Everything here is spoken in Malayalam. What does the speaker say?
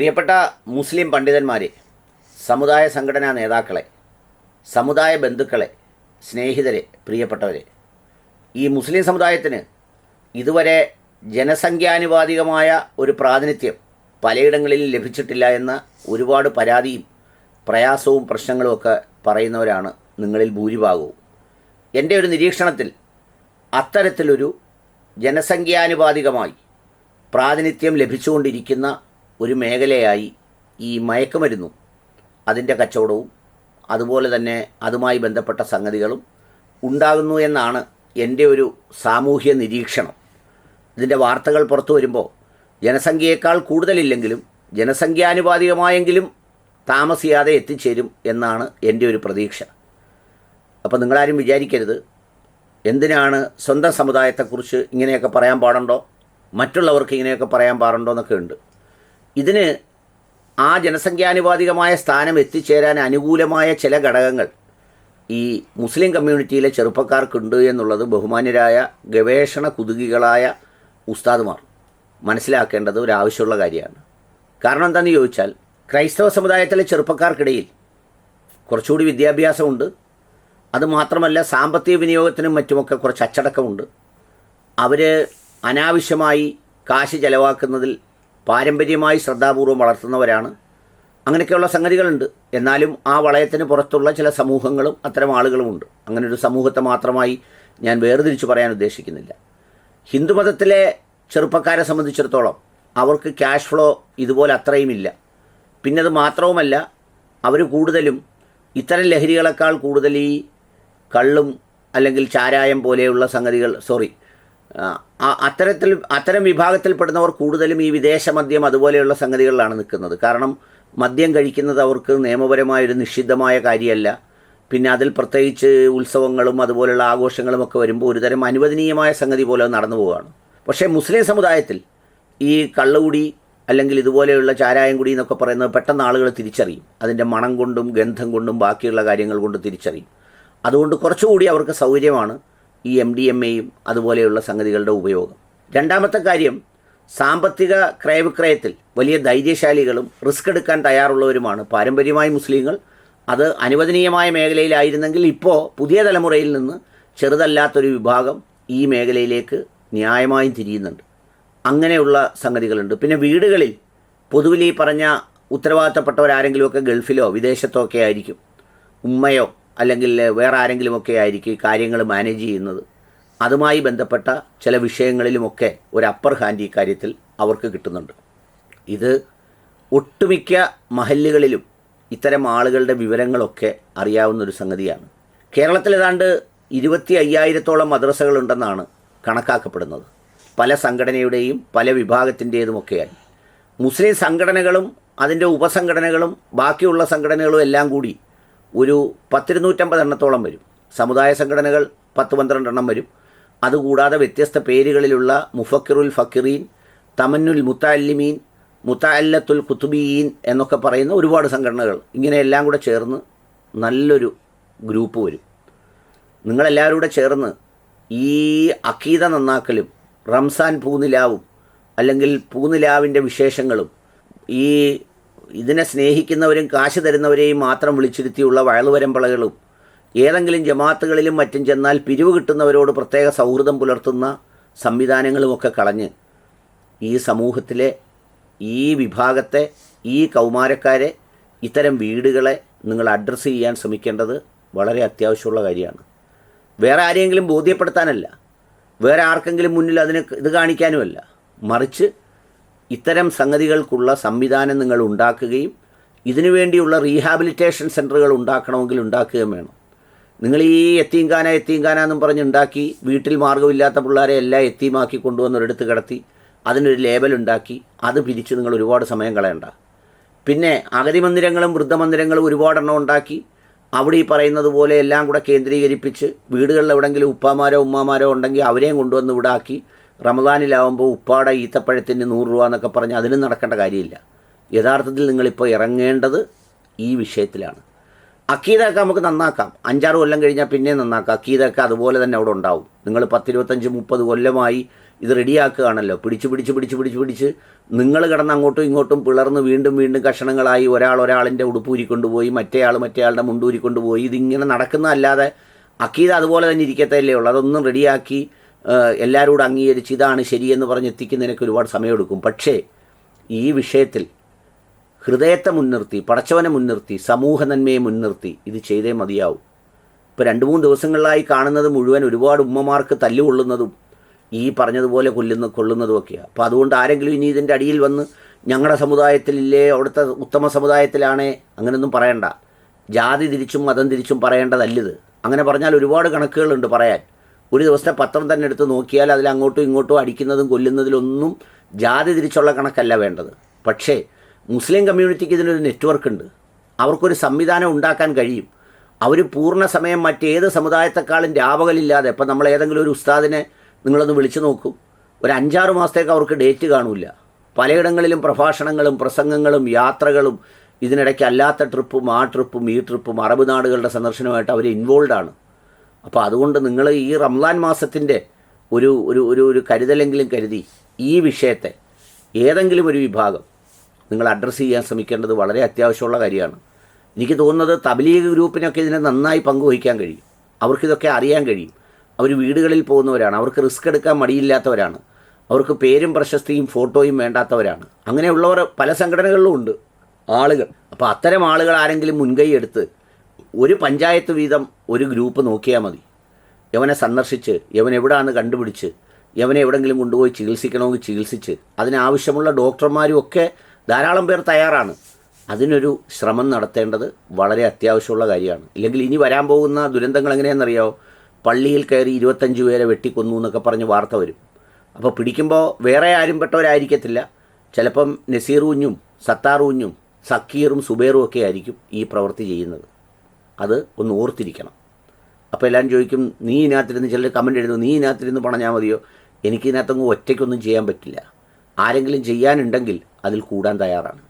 പ്രിയപ്പെട്ട മുസ്ലിം പണ്ഡിതന്മാരെ സമുദായ സംഘടനാ നേതാക്കളെ സമുദായ ബന്ധുക്കളെ സ്നേഹിതരെ പ്രിയപ്പെട്ടവരെ ഈ മുസ്ലിം സമുദായത്തിന് ഇതുവരെ ജനസംഖ്യാനുപാതികമായ ഒരു പ്രാതിനിധ്യം പലയിടങ്ങളിൽ ലഭിച്ചിട്ടില്ല എന്ന ഒരുപാട് പരാതിയും പ്രയാസവും പ്രശ്നങ്ങളും ഒക്കെ പറയുന്നവരാണ് നിങ്ങളിൽ ഭൂരിഭാഗവും. എന്റെ ഒരു നിരീക്ഷണത്തിൽ അത്തരത്തിലൊരു ജനസംഖ്യാനുപാതികമായി പ്രാതിനിധ്യം ലഭിച്ചുകൊണ്ടിരിക്കുന്ന ഒരു മേഖലയായി ഈ മയക്കുമരുന്നും അതിന്റെ കച്ചവടവും അതുപോലെ തന്നെ അതുമായി ബന്ധപ്പെട്ട സംഗതികളും ഉണ്ടാകുന്നു എന്നാണ് എന്റെ ഒരു സാമൂഹ്യ നിരീക്ഷണം. ഇതിന്റെ വാർത്തകൾ പുറത്തു വരുമ്പോൾ ജനസംഖ്യയേക്കാൾ കൂടുതലില്ലെങ്കിലും ജനസംഖ്യാനുപാതികമായെങ്കിലും താമസിയാതെ എത്തിച്ചേരും എന്നാണ് എന്റെ ഒരു പ്രതീക്ഷ. അപ്പോൾ നിങ്ങളാരും വിചാരിക്കരുത്. എന്തിനാണ് സ്വന്തം സമുദായത്തെക്കുറിച്ച് ഇങ്ങനെയൊക്കെ പറയാൻ പാടുണ്ടോ? മറ്റുള്ളവർക്ക് ഇങ്ങനെയൊക്കെ പറയാൻ പാടുണ്ടോ എന്നൊക്കെ ഉണ്ട്. ഇതിന് ആ ജനസംഖ്യാനുപാതികമായ സ്ഥാനം എത്തിച്ചേരാൻ അനുകൂലമായ ചില ഘടകങ്ങൾ ഈ മുസ്ലിം കമ്മ്യൂണിറ്റിയിലെ ചെറുപ്പക്കാർക്കുണ്ട് എന്നുള്ളത് ബഹുമാന്യരായ ഗവേഷണ കുതുകികളായ ഉസ്താദുമാർ മനസ്സിലാക്കേണ്ടത് ഒരു ആവശ്യമുള്ള കാര്യമാണ്. കാരണം എന്താണെന്ന് ചോദിച്ചാൽ ക്രൈസ്തവ സമുദായത്തിലെ ചെറുപ്പക്കാർക്കിടയിൽ കുറച്ചുകൂടി വിദ്യാഭ്യാസമുണ്ട്. അതുമാത്രമല്ല സാമ്പത്തിക വിനിയോഗത്തിനും മറ്റുമൊക്കെ കുറച്ച് അച്ചടക്കമുണ്ട്. അവർ അനാവശ്യമായി കാശ് ചെലവാക്കുന്നതിൽ പാരമ്പര്യമായി ശ്രദ്ധാപൂർവം വളർത്തുന്നവരാണ്. അങ്ങനെയൊക്കെയുള്ള സംഗതികളുണ്ട്. എന്നാലും ആ വളയത്തിന് പുറത്തുള്ള ചില സമൂഹങ്ങളും അത്തരം ആളുകളുമുണ്ട് അങ്ങനെ ഒരു സമൂഹത്തെ മാത്രമായി ഞാൻ വേർതിരിച്ച് പറയാൻ ഉദ്ദേശിക്കുന്നില്ല. ഹിന്ദുമതത്തിലെ ചെറുപ്പക്കാരെ സംബന്ധിച്ചിടത്തോളം അവർക്ക് ക്യാഷ് ഫ്ലോ ഇതുപോലെ അത്രയുമില്ല പിന്നെ അത് മാത്രവുമല്ല അവർ കൂടുതലും ഇത്തരം ലഹരികളെക്കാൾ കൂടുതൽ ഈ കള്ളും അല്ലെങ്കിൽ ചാരായം പോലെയുള്ള സംഗതികൾ സോറി അത്തരത്തിൽ അത്തരം വിഭാഗത്തിൽപ്പെടുന്നവർ കൂടുതലും ഈ വിദേശ മദ്യം അതുപോലെയുള്ള സംഗതികളിലാണ് നിൽക്കുന്നത്. കാരണം മദ്യം കഴിക്കുന്നത് അവർക്ക് നിയമപരമായൊരു നിഷിദ്ധമായ കാര്യമല്ല. പിന്നെ അതിൽ പ്രത്യേകിച്ച് ഉത്സവങ്ങളും അതുപോലെയുള്ള ആഘോഷങ്ങളും ഒക്കെ വരുമ്പോൾ ഒരുതരം അനുവദനീയമായ സംഗതി പോലെ നടന്നു പോവുകയാണ്. പക്ഷേ മുസ്ലിം സമുദായത്തിൽ ഈ കള്ളുകുടി അല്ലെങ്കിൽ ഇതുപോലെയുള്ള ചാരായം കുടി എന്നൊക്കെ പറയുന്നത് പെട്ടെന്ന് ആളുകൾ തിരിച്ചറിയും. അതിന്റെ മണം കൊണ്ടും ഗന്ധം കൊണ്ടും ബാക്കിയുള്ള കാര്യങ്ങൾ കൊണ്ടും തിരിച്ചറിയും. അതുകൊണ്ട് കുറച്ചുകൂടി അവർക്ക് സൗകര്യമാണ്. ഈ എം ഡി എം എയും അതുപോലെയുള്ള സംഗതികളുടെ ഉപയോഗം. രണ്ടാമത്തെ കാര്യം സാമ്പത്തിക ക്രയവിക്രയത്തിൽ വലിയ ധൈര്യശാലികളും റിസ്ക് എടുക്കാൻ തയ്യാറുള്ളവരുമാണ് പാരമ്പര്യമായി മുസ്ലിങ്ങൾ. അത് അനുവദനീയമായ മേഖലയിലായിരുന്നെങ്കിൽ ഇപ്പോൾ പുതിയ തലമുറയിൽ നിന്ന് ചെറുതല്ലാത്തൊരു വിഭാഗം ഈ മേഖലയിലേക്ക് ന്യായമായും തിരിയുന്നുണ്ട്. അങ്ങനെയുള്ള സംഗതികളുണ്ട്. പിന്നെ വീടുകളിൽ പൊതുവിൽ ഈ പറഞ്ഞ ഉത്തരവാദിത്തപ്പെട്ടവരാരെങ്കിലുമൊക്കെ ഗൾഫിലോ വിദേശത്തോ ഒക്കെ ആയിരിക്കും. ഉമ്മയോ അല്ലെങ്കിൽ വേറെ ആരെങ്കിലുമൊക്കെ ആയിരിക്കും കാര്യങ്ങൾ മാനേജ് ചെയ്യുന്നത്. അതുമായി ബന്ധപ്പെട്ട ചില വിഷയങ്ങളിലുമൊക്കെ ഒരു അപ്പർ ഹാൻഡ് ഈ കാര്യത്തിൽ അവർക്ക് കിട്ടുന്നുണ്ട്. ഇത് ഒട്ടുമിക്ക മഹല്ലുകളിലും ഇത്തരം ആളുകളുടെ വിവരങ്ങളൊക്കെ അറിയാവുന്ന ഒരു സംഗതിയാണ്. കേരളത്തിൽ ഏതാണ്ട് ഇരുപത്തി അയ്യായിരത്തോളം മദ്രസകളുണ്ടെന്നാണ് കണക്കാക്കപ്പെടുന്നത്. പല സംഘടനയുടെയും പല വിഭാഗത്തിന്റേതുമൊക്കെയായി മുസ്ലിം സംഘടനകളും അതിന്റെ ഉപസംഘടനകളും ബാക്കിയുള്ള സംഘടനകളും എല്ലാം കൂടി ഒരു പത്തിരുന്നൂറ്റമ്പത് എണ്ണത്തോളം വരും. സമുദായ സംഘടനകൾ പത്ത് പന്ത്രണ്ട് എണ്ണം വരും. അതുകൂടാതെ വ്യത്യസ്ത പേരുകളിലുള്ള മുഫക്കിറുൽ ഫക്കിറീൻ തമന്നുൽ മുത്തല്ലിമീൻ മുത്തല്ലത്തുൽ കുത്തുബീൻ എന്നൊക്കെ പറയുന്ന ഒരുപാട് സംഘടനകൾ ഇങ്ങനെയെല്ലാം കൂടെ ചേർന്ന് നല്ലൊരു ഗ്രൂപ്പ് വരും. നിങ്ങളെല്ലാവരും കൂടെ ചേർന്ന് ഈ അക്കീത നന്നാക്കലും റംസാൻ പൂനിലാവും അല്ലെങ്കിൽ പൂനിലാവിന്റെ വിശേഷങ്ങളും ഈ ഇതിനെ സ്നേഹിക്കുന്നവരും കാശ് തരുന്നവരെയും മാത്രം വിളിച്ചിരുത്തിയുള്ള വയലുവരമ്പളകളും ഏതെങ്കിലും ജമാത്തുകളിലും മറ്റും ചെന്നാൽ പിരിവ് കിട്ടുന്നവരോട് പ്രത്യേക സൗഹൃദം പുലർത്തുന്ന സംവിധാനങ്ങളുമൊക്കെ കളഞ്ഞ് ഈ സമൂഹത്തിലെ ഈ വിഭാഗത്തെ ഈ കൗമാരക്കാരെ ഇത്തരം വീടുകളെ നിങ്ങൾ അഡ്രസ്സ് ചെയ്യാൻ ശ്രമിക്കേണ്ടത് വളരെ അത്യാവശ്യമുള്ള കാര്യമാണ്. വേറെ ആരെയെങ്കിലും ബോധ്യപ്പെടുത്താനല്ല. വേറെ ആർക്കെങ്കിലും മുന്നിൽ അതിന് ഇത് കാണിക്കാനുമല്ല. മറിച്ച് ഇത്തരം സംഗതികൾക്കുള്ള സംവിധാനം നിങ്ങൾ ഉണ്ടാക്കുകയും ഇതിനു വേണ്ടിയുള്ള റീഹാബിലിറ്റേഷൻ സെന്ററുകൾ ഉണ്ടാക്കണമെങ്കിൽ ഉണ്ടാക്കുകയും വേണം. നിങ്ങൾ ഈ എത്തീങ്കാന എത്തീങ്കാന എന്നും പറഞ്ഞ് ഉണ്ടാക്കി വീട്ടിൽ മാർഗമില്ലാത്ത പിള്ളേരെ എല്ലാം എത്തീമാക്കി കൊണ്ടുവന്ന് ഒരിടത്ത് കിടത്തി അതിനൊരു ലേബൽ ഉണ്ടാക്കി അത് പിരിച്ച് നിങ്ങൾ ഒരുപാട് സമയം കളയണ്ട. പിന്നെ അഗതി മന്ദിരങ്ങളും വൃദ്ധമന്ദിരങ്ങളും ഒരുപാടെണ്ണം ഉണ്ടാക്കി അവിടെ ഈ പറയുന്നത് പോലെ എല്ലാം കൂടെ കേന്ദ്രീകരിപ്പിച്ച് വീടുകളിൽ എവിടെയെങ്കിലും ഉപ്പാമാരോ ഉമ്മാമാരോ ഉണ്ടെങ്കിൽ അവരെയും കൊണ്ടുവന്ന് ഇവിടെ ആക്കി റമദാനിലാവുമ്പോൾ ഉപ്പാട ഈത്തപ്പഴത്തിന് നൂറ് രൂപ എന്നൊക്കെ പറഞ്ഞ് അതിനും നടക്കേണ്ട കാര്യമില്ല. യഥാർത്ഥത്തിൽ നിങ്ങളിപ്പോൾ ഇറങ്ങേണ്ടത് ഈ വിഷയത്തിലാണ്. അക്കീതൊക്കെ നമുക്ക് നന്നാക്കാം. അഞ്ചാറ് കൊല്ലം കഴിഞ്ഞാൽ പിന്നെ നന്നാക്കാം. അക്കീതൊക്കെ അതുപോലെ തന്നെ അവിടെ ഉണ്ടാവും. നിങ്ങൾ പത്തിരുപത്തഞ്ച് മുപ്പത് കൊല്ലമായി ഇത് റെഡിയാക്കുകയാണല്ലോ. പിടിച്ച് പിടിച്ച് പിടിച്ച് പിടിച്ച് പിടിച്ച് നിങ്ങൾ കിടന്ന് അങ്ങോട്ടും ഇങ്ങോട്ടും പിളർന്ന് വീണ്ടും വീണ്ടും കഷണങ്ങളായി ഒരാൾ ഒരാളിന്റെ ഉടുപ്പൂരിക്കൊണ്ടുപോയി മറ്റേയാൾ മറ്റേയാളുടെ മുണ്ടൂരിക്കൊണ്ടുപോയി ഇതിങ്ങനെ നടക്കുന്നതല്ലാതെ അക്കീത അതുപോലെ തന്നെ ഇരിക്കത്തല്ലേ ഉള്ളൂ. അതൊന്നും റെഡിയാക്കി എല്ലാവരോടും അംഗീകരിച്ച് ഇതാണ് ശരിയെന്ന് പറഞ്ഞ് എത്തിക്കുന്നതിനൊക്കെ ഒരുപാട് സമയമെടുക്കും. പക്ഷേ ഈ വിഷയത്തിൽ ഹൃദയത്തെ മുൻനിർത്തി പടച്ചവനെ മുൻനിർത്തി സമൂഹ നന്മയെ മുൻനിർത്തി ഇത് ചെയ്തേ മതിയാവും. ഇപ്പോൾ രണ്ട് മൂന്ന് ദിവസങ്ങളിലായി കാണുന്നത് മുഴുവൻ ഒരുപാട് ഉമ്മമാർക്ക് തല്ലുകൊള്ളുന്നതും ഈ പറഞ്ഞതുപോലെ കൊല്ലുന്ന കൊള്ളുന്നതുമൊക്കെയാണ് അപ്പോൾ അതുകൊണ്ട് ആരെങ്കിലും ഇനി ഇതിന്റെ അടിയിൽ വന്ന് ഞങ്ങളുടെ സമുദായത്തിലില്ലേ അവിടുത്തെ ഉത്തമ സമുദായത്തിലാണേ അങ്ങനെയൊന്നും പറയണ്ട. ജാതി തിരിച്ചും മതം തിരിച്ചും പറയേണ്ടതല്ലിത്. അങ്ങനെ പറഞ്ഞാൽ ഒരുപാട് കണക്കുകളുണ്ട് പറയാൻ. ഒരു ദിവസത്തെ പത്രം തന്നെ എടുത്ത് നോക്കിയാൽ അതിൽ അങ്ങോട്ടും ഇങ്ങോട്ടും അടിക്കുന്നതും കൊല്ലുന്നതിലൊന്നും ജാതി തിരിച്ചുള്ള കണക്കല്ല വേണ്ടത്. പക്ഷേ മുസ്ലിം കമ്മ്യൂണിറ്റിക്ക് ഇതിനൊരു നെറ്റ്വർക്ക് ഉണ്ട്. അവർക്കൊരു സംവിധാനം ഉണ്ടാക്കാൻ കഴിയും. അവർ പൂർണ സമയം മറ്റേത് സമുദായത്തെക്കാളും രാപകലില്ലാതെ ഇപ്പം നമ്മൾ ഏതെങ്കിലും ഒരു ഉസ്താദിനെ നിങ്ങളൊന്ന് വിളിച്ചു നോക്കും. ഒരു അഞ്ചാറ് മാസത്തേക്ക് അവർക്ക് ഡേറ്റ് കാണില്ല പലയിടങ്ങളിലും പ്രഭാഷണങ്ങളും പ്രസംഗങ്ങളും യാത്രകളും ഇതിനിടയ്ക്ക് അല്ലാത്ത ട്രിപ്പും ആ ട്രിപ്പും ഈ ട്രിപ്പും അറബ് നാടുകളുടെ സന്ദർശനമായിട്ട് അവർ ഇൻവോൾവ് ആണ്. അപ്പോൾ അതുകൊണ്ട് നിങ്ങൾ ഈ റംസാൻ മാസത്തിന്റെ ഒരു ഒരു ഒരു ഒരു കരുതലെങ്കിലും കരുതി ഈ വിഷയത്തെ ഏതെങ്കിലും ഒരു വിഭാഗം നിങ്ങൾ അഡ്രസ്സ് ചെയ്യാൻ ശ്രമിക്കേണ്ടത് വളരെ അത്യാവശ്യമുള്ള കാര്യമാണ്. എനിക്ക് തോന്നുന്നത് തബ്ലീഗ് ഗ്രൂപ്പിനൊക്കെ ഇതിനെ നന്നായി പങ്കുവഹിക്കാൻ കഴിയും. അവർക്കിതൊക്കെ അറിയാൻ കഴിയും. അവർ വീടുകളിൽ പോകുന്നവരാണ്. അവർക്ക് റിസ്ക് എടുക്കാൻ മടിയില്ലാത്തവരാണ്. അവർക്ക് പേരും പ്രശസ്തിയും ഫോട്ടോയും വേണ്ടാത്തവരാണ്. അങ്ങനെയുള്ളവർ പല സംഘടനകളിലും ഉണ്ട് ആളുകൾ. അപ്പോൾ അത്തരം ആളുകൾ ആരെങ്കിലും മുൻകൈ എടുത്ത് ഒരു പഞ്ചായത്ത് വീതം ഒരു ഗ്രൂപ്പ് നോക്കിയാൽ മതി. യവനെ സന്ദർശിച്ച് യവൻ എവിടെയാണ് കണ്ടുപിടിച്ച് യവനെ എവിടെങ്കിലും കൊണ്ടുപോയി ചികിത്സിക്കണമെങ്കിൽ ചികിത്സിച്ച് അതിനാവശ്യമുള്ള ഡോക്ടർമാരും ഒക്കെ ധാരാളം പേർ തയ്യാറാണ്. അതിനൊരു ശ്രമം നടത്തേണ്ടത് വളരെ അത്യാവശ്യമുള്ള കാര്യമാണ്. ഇല്ലെങ്കിൽ ഇനി വരാൻ പോകുന്ന ദുരന്തങ്ങൾ എങ്ങനെയാണെന്നറിയാമോ പള്ളിയിൽ കയറി ഇരുപത്തഞ്ച് പേരെ വെട്ടിക്കൊന്നു എന്നൊക്കെ പറഞ്ഞ് വാർത്ത വരും. അപ്പോൾ പിടിക്കുമ്പോൾ വേറെ ആരും പെട്ടവരായിരിക്കത്തില്ല. ചിലപ്പം നസീർ കുഞ്ഞും സത്താർ കുഞ്ഞും സക്കീറും സുബേറും ഒക്കെ ആയിരിക്കും ഈ പ്രവൃത്തി ചെയ്യുന്നത്. അത് ഒന്ന് ഓർത്തിരിക്കണം. അപ്പോൾ എല്ലാവരും ചോദിക്കും നീ ഇതിനകത്തിരുന്ന് ചിലർ കമന്റ് എഴുതുന്നു നീ ഇതിനകത്തിരുന്ന് പറഞ്ഞാൽ മതിയോ? എനിക്ക് ഇതിനകത്തങ്ങ് ഒറ്റയ്ക്കൊന്നും ചെയ്യാൻ പറ്റില്ല. ആരെങ്കിലും ചെയ്യാനുണ്ടെങ്കിൽ അതിൽ കൂടാൻ തയ്യാറാണ്.